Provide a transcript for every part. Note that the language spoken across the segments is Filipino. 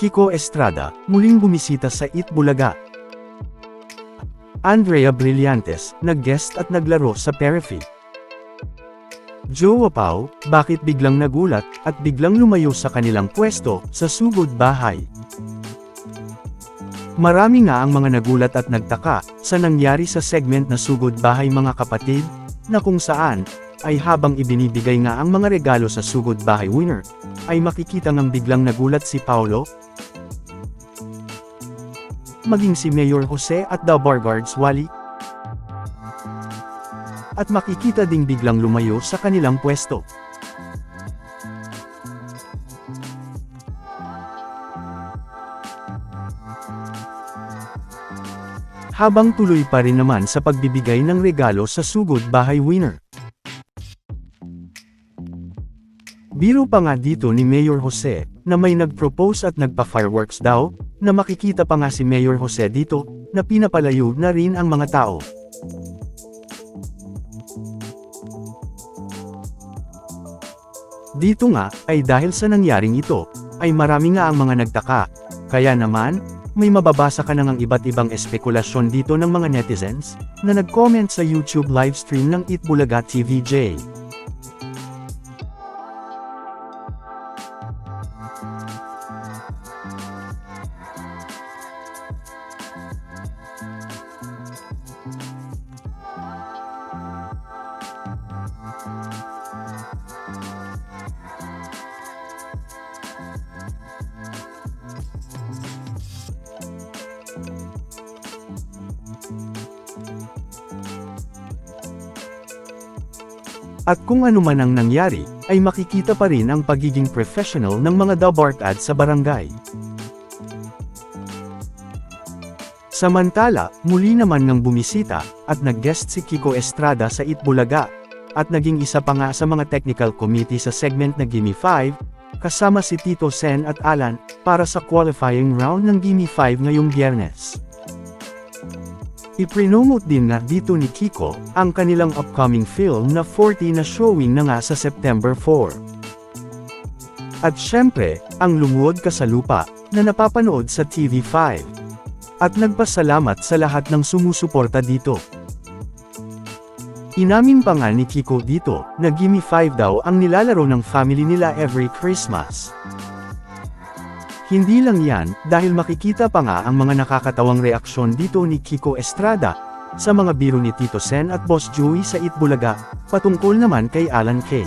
Kiko Estrada, muling bumisita sa Eat Bulaga. Andrea Brillantes, nag-guest at naglaro sa Perifi. Joe Pau, bakit biglang nagulat at biglang lumayo sa kanilang pwesto sa sugod bahay? Marami nga ang mga nagulat at nagtaka sa nangyari sa segment na sugod bahay mga kapatid, na kung saan, ay habang ibinibigay nga ang mga regalo sa sugod bahay winner, ay makikita ngang biglang nagulat si Paulo, maging si Mayor Jose at the Barguards Wally, at makikita ding biglang lumayo sa kanilang pwesto. Habang tuloy pa rin naman sa pagbibigay ng regalo sa sugod bahay winner. Biro pa nga dito ni Mayor Jose, na may nag-propose at nagpa-fireworks daw, na makikita pa nga si Mayor Jose dito, na pinapalayo na rin ang mga tao. Dito nga, ay dahil sa nangyaring ito, ay marami nga ang mga nagtaka, kaya naman, may mababasa ka na ng iba't ibang espekulasyon dito ng mga netizens, na nag-comment sa YouTube livestream ng Itbulaga TVJ. At kung ano man ang nangyari, ay makikita pa rin ang pagiging professional ng mga Dabark ads sa barangay. Samantala, muli naman ng bumisita, at nag-guest si Kiko Estrada sa Itbulaga, at naging isa pa nga sa mga technical committee sa segment na Gimme 5, kasama si Tito Sen at Alan, para sa qualifying round ng Gimme 5 ngayong biyernes. Iprinomote din nga dito ni Kiko, ang kanilang upcoming film na 40 na showing na nga sa September 4. At syempre, ang lumuod ka sa lupa, na napapanood sa TV5. At nagpasalamat sa lahat ng sumusuporta dito. Inamin pa nga ni Kiko dito, na Gimme 5 daw ang nilalaro ng family nila every Christmas. Hindi lang yan, dahil makikita pa nga ang mga nakakatawang reaksyon dito ni Kiko Estrada, sa mga biro ni Tito Sen at Boss Joey sa Itbulaga, patungkol naman kay Alan Kay.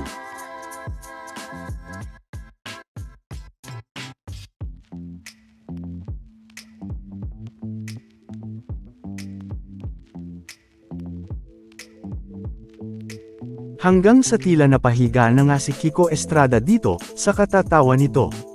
Hanggang sa tila napahiga na nga si Kiko Estrada dito, sa katatawa nito.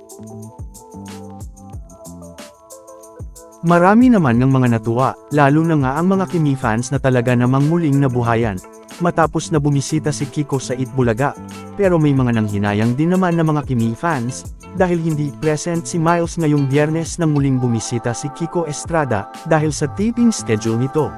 Marami naman ng mga natuwa, lalo na nga ang mga Kimi fans na talaga namang muling nabuhayan, matapos na bumisita si Kiko sa Itbulaga. Pero may mga nanghinayang din naman ng mga Kimi fans, dahil hindi present si Miles ngayong biyernes nang muling bumisita si Kiko Estrada, dahil sa taping schedule nito.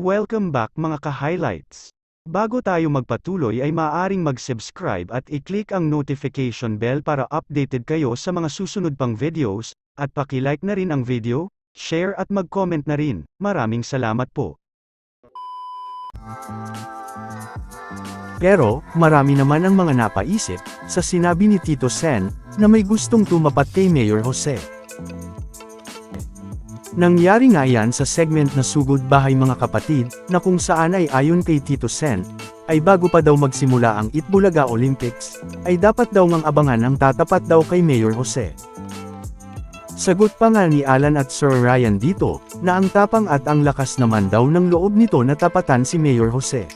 Welcome back mga ka-highlights. Bago tayo magpatuloy ay maaaring mag-subscribe at i-click ang notification bell para updated kayo sa mga susunod pang videos, at paki-like na rin ang video, share at mag-comment na rin. Maraming salamat po. Pero, marami naman ang mga napaisip, sa sinabi ni Tito Sen, na may gustong tumapat kay Mayor Jose. Nangyari nga yan sa segment na Sugod Bahay Mga Kapatid, na kung saan ay ayon kay Tito Sen, ay bago pa daw magsimula ang Itbulaga Olympics, ay dapat daw ngang abangan ang tatapat daw kay Mayor Jose. Sagot pa nga ni Alan at Sir Ryan dito, na ang tapang at ang lakas naman daw ng loob nito na tapatan si Mayor Jose.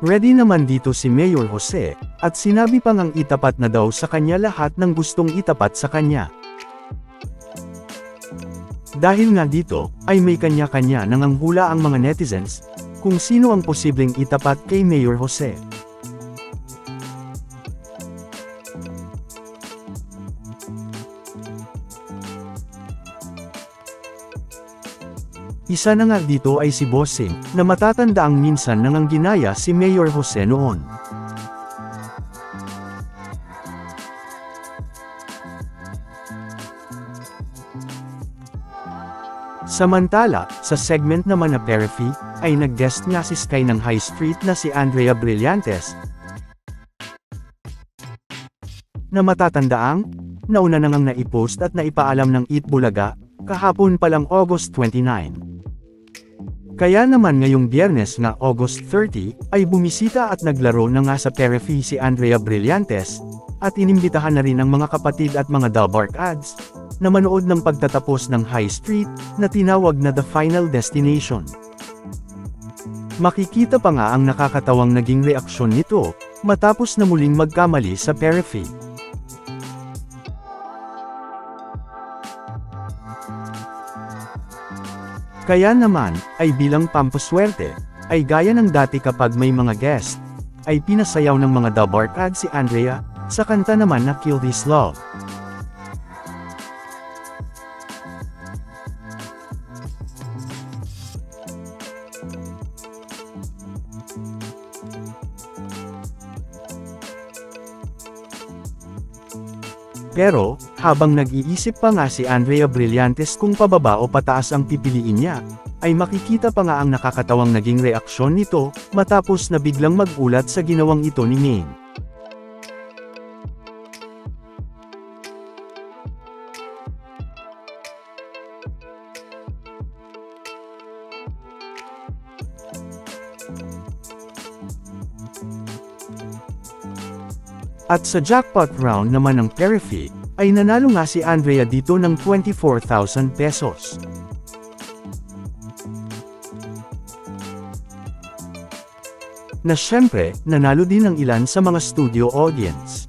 Ready naman dito si Mayor Jose, at sinabi pa ngang itapat na daw sa kanya lahat ng gustong itapat sa kanya. Dahil nga dito, ay may kanya-kanya nanganghula ang mga netizens, kung sino ang posibleng itapat kay Mayor Jose. Isa na nga dito ay si Bossing, na matatandaang minsan nang ginaya si Mayor Jose noon. Samantala, sa segment naman na Perifee, ay nag-guest nga si Sky ng High Street na si Andrea Brillantes. Na matatandaang, nauna na ngang naipost at naipaalam ng Eat Bulaga, kahapon palang August 29. Kaya naman ngayong biyernes na August 30, ay bumisita at naglaro na nga sa Perifee si Andrea Brillantes, at inimbitahan na rin ang mga kapatid at mga Dalbark ads, na manood ng pagtatapos ng High Street, na tinawag na The Final Destination. Makikita pa nga ang nakakatawang naging reaksyon nito, matapos na muling magkamali sa Perifee. Kaya naman, ay bilang pampaswerte, ay gaya ng dati kapag may mga guest, ay pinasayaw ng mga Dabarkad si Andrea, sa kanta naman na Kill This Love. Pero, habang nag-iisip pa nga si Andrea Brillantes kung pababa o pataas ang pipiliin niya, ay makikita pa nga ang nakakatawang naging reaksyon nito, matapos na biglang magulat sa ginawang ito ni Maine. At sa jackpot round naman ng Perifee, ay nanalo nga si Andrea dito ng 24,000 pesos. Na syempre, nanalo din ng ilan sa mga studio audience.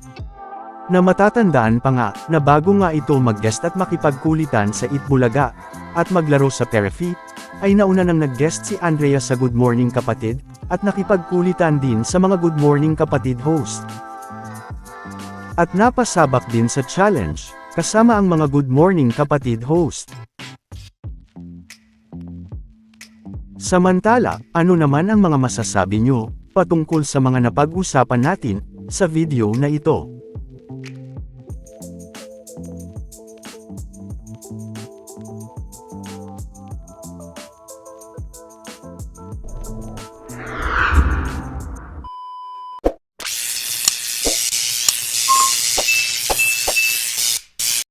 Na matatandaan pa nga, na bago nga ito mag-guest at makipagkulitan sa Itbulaga, at maglaro sa Perifee, ay nauna nang nag-guest si Andrea sa Good Morning Kapatid, at nakipagkulitan din sa mga Good Morning Kapatid host. At napasabak din sa challenge, kasama ang mga Good Morning Kapatid host. Samantala, ano naman ang mga masasabi nyo, patungkol sa mga napag-usapan natin, sa video na ito?